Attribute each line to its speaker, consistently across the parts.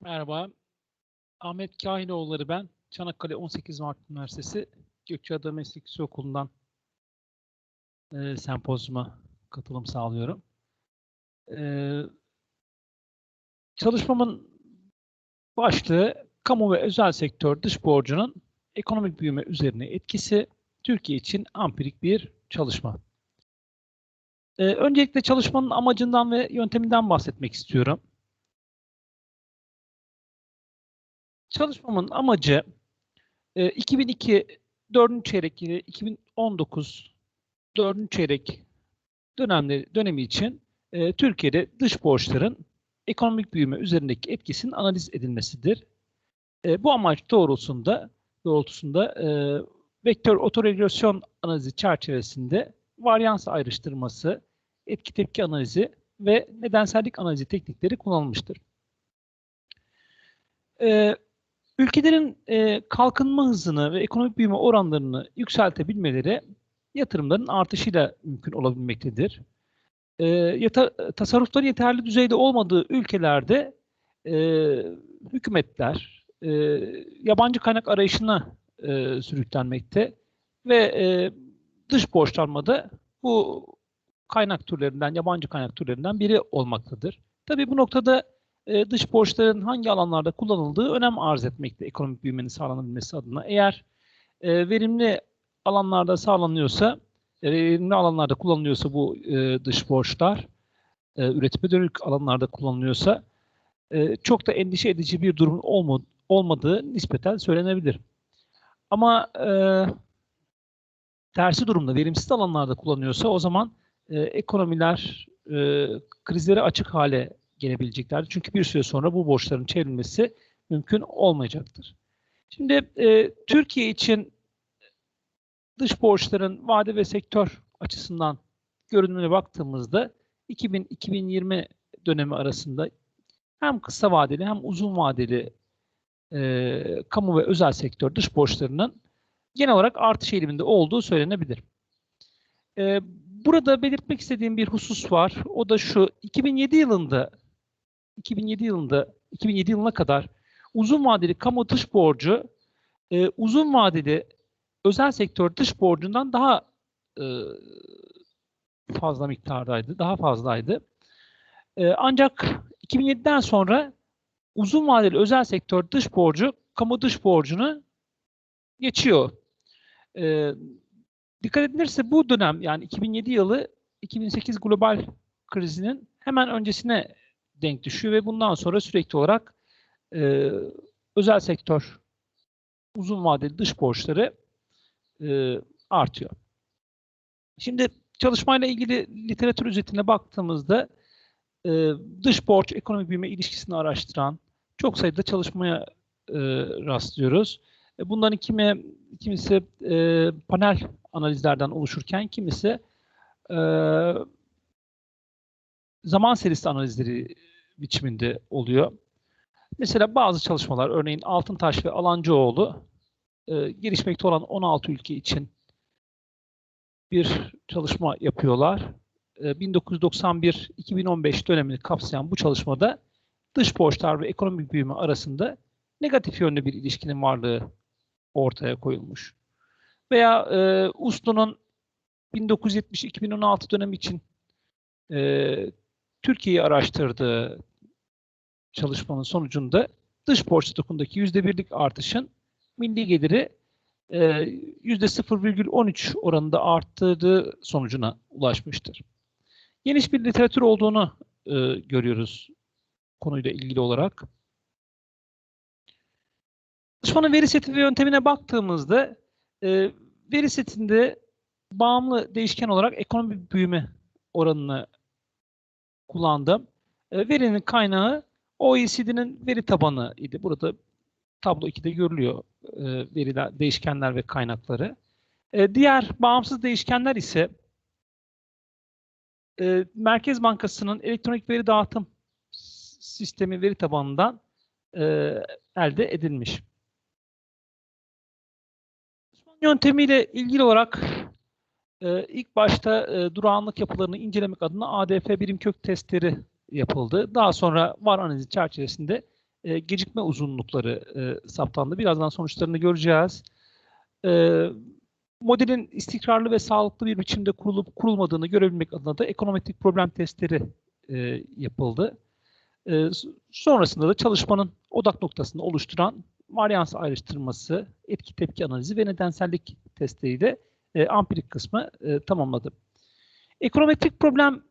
Speaker 1: Merhaba. Ahmet Kahinoğulları ben. Çanakkale 18 Mart Üniversitesi Gökçeada Meslek Yüksek Okulu'ndan e, sempozyuma katılım sağlıyorum. E, çalışmamın başlığı kamu ve özel sektör dış borcunun ekonomik büyüme üzerine etkisi Türkiye için ampirik bir çalışma. E, öncelikle çalışmanın amacından ve yönteminden bahsetmek istiyorum. Çalışmamın amacı e, 2002 4. çeyrek ile 2019 4. çeyrek dönemleri dönemi için e, Türkiye'de dış borçların ekonomik büyüme üzerindeki etkisinin analiz edilmesidir. E, bu amaç doğrultusunda doğrultusunda e, vektör otoregülasyon analizi çerçevesinde varyans ayrıştırması, etki tepki analizi ve nedensellik analizi teknikleri kullanılmıştır. E, Ülkelerin e, kalkınma hızını ve ekonomik büyüme oranlarını yükseltebilmeleri yatırımların artışıyla mümkün olabilmektedir. E, yata, tasarrufları yeterli düzeyde olmadığı ülkelerde e, hükümetler e, yabancı kaynak arayışına e, sürüklenmekte ve e, dış borçlanmada bu kaynak türlerinden, yabancı kaynak türlerinden biri olmaktadır. Tabii bu noktada e, dış borçların hangi alanlarda kullanıldığı önem arz etmekte ekonomik büyümenin sağlanabilmesi adına. Eğer e, verimli alanlarda sağlanıyorsa, e, verimli alanlarda kullanılıyorsa bu e, dış borçlar, e, üretime dönük alanlarda kullanılıyorsa çok da endişe edici bir durum olma, olmadığı nispeten söylenebilir. Ama e, tersi durumda verimsiz alanlarda kullanıyorsa o zaman e, ekonomiler e, krizlere açık hale gelebileceklerdir. Çünkü bir süre sonra bu borçların çevrilmesi mümkün olmayacaktır. Şimdi e, Türkiye için dış borçların vade ve sektör açısından görünümüne baktığımızda 2000-2020 dönemi arasında hem kısa vadeli hem uzun vadeli e, kamu ve özel sektör dış borçlarının genel olarak artış eğiliminde olduğu söylenebilir. E, burada belirtmek istediğim bir husus var. O da şu, 2007 yılında 2007 yılında 2007 yılına kadar uzun vadeli kamu dış borcu e, uzun vadeli özel sektör dış borcundan daha e, fazla miktardaydı, daha fazlaydı. E, ancak 2007'den sonra uzun vadeli özel sektör dış borcu kamu dış borcunu geçiyor. E, dikkat edilirse bu dönem yani 2007 yılı 2008 global krizinin hemen öncesine denk düşüyor ve bundan sonra sürekli olarak e, özel sektör uzun vadeli dış borçları e, artıyor. Şimdi çalışmayla ilgili literatür özetine baktığımızda e, dış borç ekonomi büyüme ilişkisini araştıran çok sayıda çalışmaya e, rastlıyoruz. E, bunların kimi, kimisi e, panel analizlerden oluşurken kimisi e, zaman serisi analizleri biçiminde oluyor. Mesela bazı çalışmalar, örneğin Altıntaş ve Alancıoğlu e, gelişmekte olan 16 ülke için bir çalışma yapıyorlar. E, 1991-2015 dönemini kapsayan bu çalışmada dış borçlar ve ekonomik büyüme arasında negatif yönlü bir ilişkinin varlığı ortaya koyulmuş. Veya e, Uslu'nun 1970-2016 dönemi için e, Türkiye'yi araştırdığı çalışmanın sonucunda dış borç stokundaki yüzde birlik artışın milli geliri e, yüzde 0,13 oranında arttırdığı sonucuna ulaşmıştır. Geniş bir literatür olduğunu e, görüyoruz konuyla ilgili olarak. Çalışmanın veri seti ve yöntemine baktığımızda e, veri setinde bağımlı değişken olarak ekonomi büyüme oranını kullandım. E, verinin kaynağı OECD'nin veri tabanı idi. Burada tablo 2'de görülüyor e, veriler, değişkenler ve kaynakları. E, diğer bağımsız değişkenler ise e, Merkez Bankası'nın elektronik veri dağıtım sistemi veri tabanından e, elde edilmiş. Son yöntemiyle ilgili olarak e, ilk başta e, durağanlık yapılarını incelemek adına ADF birim kök testleri yapıldı. Daha sonra var analizi çerçevesinde e, gecikme uzunlukları e, saptandı. Birazdan sonuçlarını göreceğiz. E, modelin istikrarlı ve sağlıklı bir biçimde kurulup kurulmadığını görebilmek adına da ekonometrik problem testleri e, yapıldı. E, sonrasında da çalışmanın odak noktasını oluşturan varyans ayrıştırması, etki tepki analizi ve nedensellik testleriyle e, ampirik kısmı e, tamamladı. Ekonometrik problem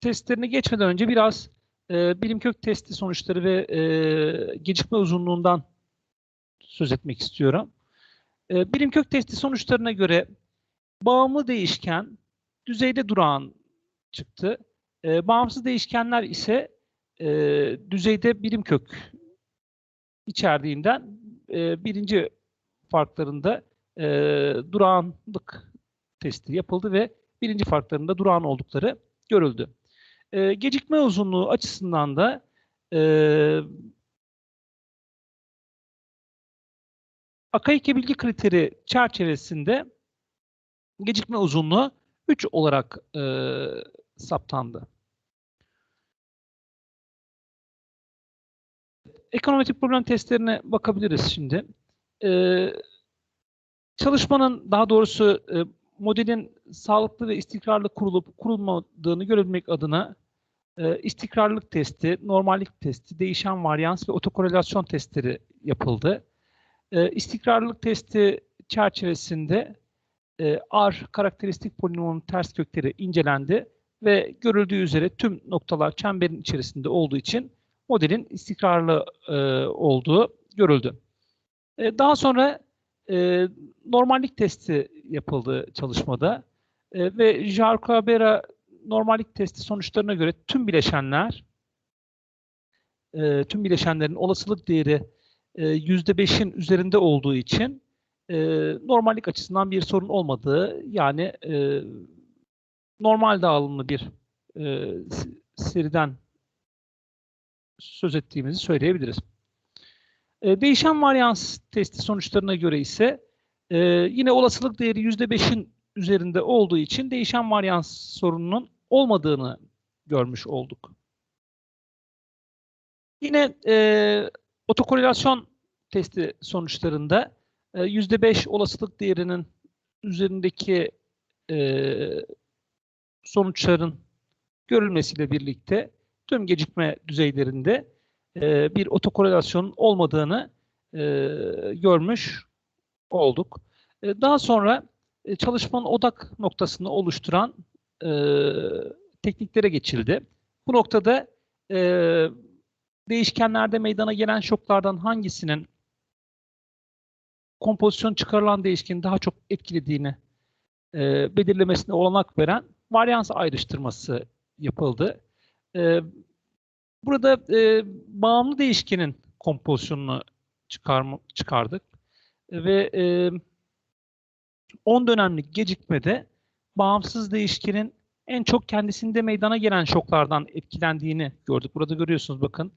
Speaker 1: testlerini geçmeden önce biraz e, bilim kök testi sonuçları ve e, gecikme uzunluğundan söz etmek istiyorum. E, bilim kök testi sonuçlarına göre bağımlı değişken düzeyde durağan çıktı. E, bağımsız değişkenler ise e, düzeyde birim kök içerdiğinden e, birinci farklarında e, durağanlık testi yapıldı ve birinci farklarında durağan oldukları görüldü. E, gecikme uzunluğu açısından da e, Akaike bilgi kriteri çerçevesinde gecikme uzunluğu 3 olarak e, saptandı. Ekonometrik problem testlerine bakabiliriz şimdi. Ee, çalışmanın daha doğrusu e, modelin sağlıklı ve istikrarlı kurulup kurulmadığını görebilmek adına e, istikrarlılık testi, normallik testi, değişen varyans ve otokorelasyon testleri yapıldı. E, istikrarlılık testi çerçevesinde e, R karakteristik polinomun ters kökleri incelendi ve görüldüğü üzere tüm noktalar çemberin içerisinde olduğu için modelin istikrarlı e, olduğu görüldü. E, daha sonra e, normallik testi yapıldı çalışmada e, ve Jarko-Abera normallik testi sonuçlarına göre tüm bileşenler e, tüm bileşenlerin olasılık değeri e, %5'in üzerinde olduğu için e, normallik açısından bir sorun olmadığı yani e, normal dağılımlı bir e, seriden söz ettiğimizi söyleyebiliriz. E, değişen varyans testi sonuçlarına göre ise e, yine olasılık değeri %5'in üzerinde olduğu için değişen varyans sorununun olmadığını görmüş olduk. Yine e, otokorelasyon testi sonuçlarında e, %5 olasılık değerinin üzerindeki e, sonuçların görülmesiyle birlikte tüm gecikme düzeylerinde e, bir otokorelasyon olmadığını e, görmüş olduk. E, daha sonra e, çalışmanın odak noktasını oluşturan e, tekniklere geçildi. Bu noktada e, değişkenlerde meydana gelen şoklardan hangisinin kompozisyon çıkarılan değişkenin daha çok etkilediğini e, belirlemesine olanak veren varyans ayrıştırması yapıldı. E, burada e, bağımlı değişkenin kompozisyonunu çıkarma, çıkardık ve e, 10 dönemlik gecikmede bağımsız değişkenin en çok kendisinde meydana gelen şoklardan etkilendiğini gördük. Burada görüyorsunuz bakın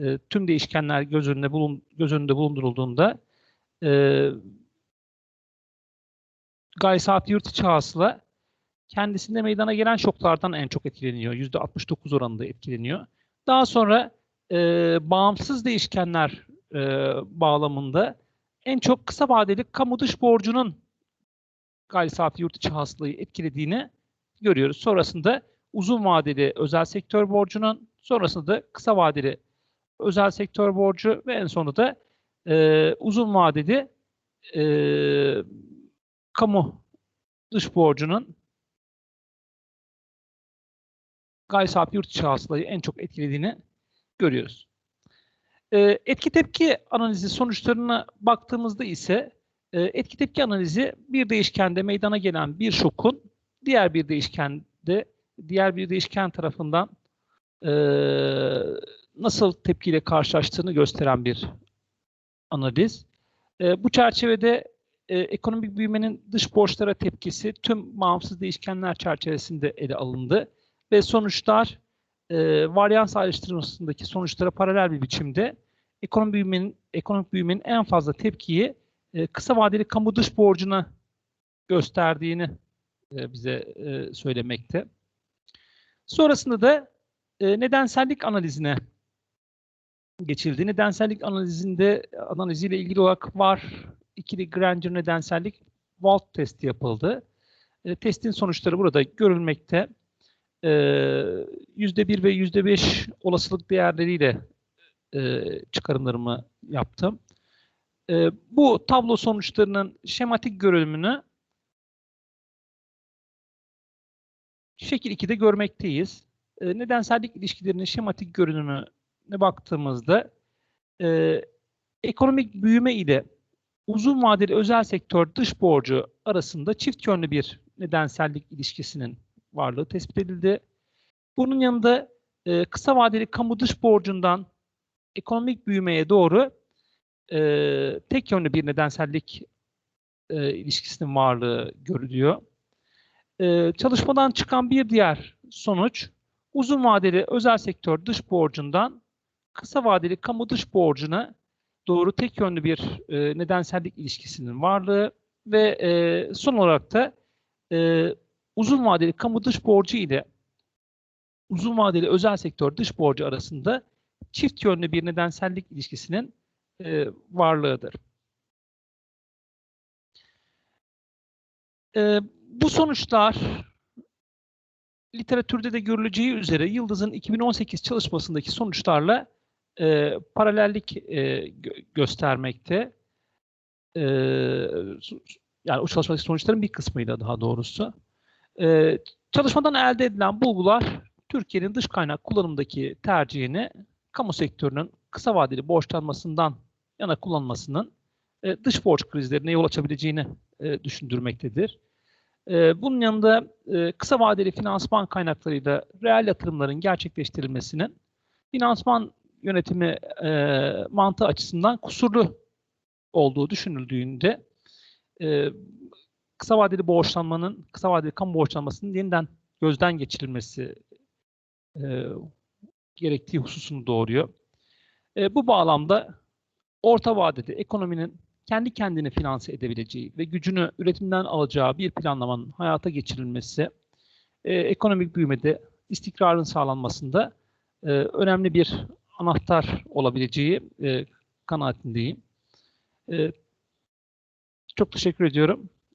Speaker 1: e, tüm değişkenler göz önünde, bulun, göz önünde bulundurulduğunda e, gayri saati yurt içi kendisinde meydana gelen şoklardan en çok etkileniyor. %69 oranında etkileniyor. Daha sonra e, bağımsız değişkenler e, bağlamında en çok kısa vadeli kamu dış borcunun gayri safi yurt içi hasılayı etkilediğini görüyoruz. Sonrasında uzun vadeli özel sektör borcunun, sonrasında da kısa vadeli özel sektör borcu ve en sonunda da e, uzun vadeli e, kamu dış borcunun gayri safi yurt içi hasılayı en çok etkilediğini görüyoruz. E, etki tepki analizi sonuçlarına baktığımızda ise e, etki tepki analizi bir değişkende meydana gelen bir şokun diğer bir değişkende diğer bir değişken tarafından e, nasıl tepkiyle karşılaştığını gösteren bir analiz. E, bu çerçevede ekonomik büyümenin dış borçlara tepkisi tüm bağımsız değişkenler çerçevesinde ele alındı ve sonuçlar e, varyans ayrıştırmasındaki sonuçlara paralel bir biçimde ekonomik büyümenin ekonomik büyümenin en fazla tepkiyi e, kısa vadeli kamu dış borcuna gösterdiğini e, bize e, söylemekte. Sonrasında da e, nedensellik analizine geçildi. Nedensellik analizinde analiziyle ilgili olarak var ikili Granger nedensellik Walt testi yapıldı. E, testin sonuçları burada görülmekte. E, %1 ve %5 olasılık değerleriyle e, çıkarımlarımı yaptım. E, bu tablo sonuçlarının şematik görünümünü şekil 2'de görmekteyiz. E, nedensellik ilişkilerinin şematik görünümüne baktığımızda e, ekonomik büyüme ile uzun vadeli özel sektör dış borcu arasında çift yönlü bir nedensellik ilişkisinin varlığı tespit edildi. Bunun yanında e, kısa vadeli kamu dış borcundan ekonomik büyümeye doğru e, tek yönlü bir nedensellik e, ilişkisinin varlığı görülüyor. E, çalışmadan çıkan bir diğer sonuç uzun vadeli özel sektör dış borcundan kısa vadeli kamu dış borcuna doğru tek yönlü bir e, nedensellik ilişkisinin varlığı ve e, son olarak da e, uzun vadeli kamu dış borcu ile uzun vadeli özel sektör dış borcu arasında çift yönlü bir nedensellik ilişkisinin e, varlığıdır. E, bu sonuçlar literatürde de görüleceği üzere Yıldız'ın 2018 çalışmasındaki sonuçlarla e, paralellik e, gö göstermekte. E, yani o çalışmadaki sonuçların bir kısmıyla daha doğrusu. E, çalışmadan elde edilen bulgular Türkiye'nin dış kaynak kullanımdaki tercihini kamu sektörünün kısa vadeli borçlanmasından yana kullanmasının e, dış borç krizlerine yol açabileceğini e, düşündürmektedir. E, bunun yanında e, kısa vadeli finansman kaynaklarıyla reel yatırımların gerçekleştirilmesinin finansman yönetimi e, mantığı açısından kusurlu olduğu düşünüldüğünde e, kısa vadeli borçlanmanın, kısa vadeli kamu borçlanmasının yeniden gözden geçirilmesi e, gerektiği hususunu doğuruyor. E, bu bağlamda orta vadede ekonominin kendi kendini finanse edebileceği ve gücünü üretimden alacağı bir planlamanın hayata geçirilmesi, e, ekonomik büyümede istikrarın sağlanmasında e, önemli bir anahtar olabileceği e, kanaatindeyim. E, çok teşekkür ediyorum.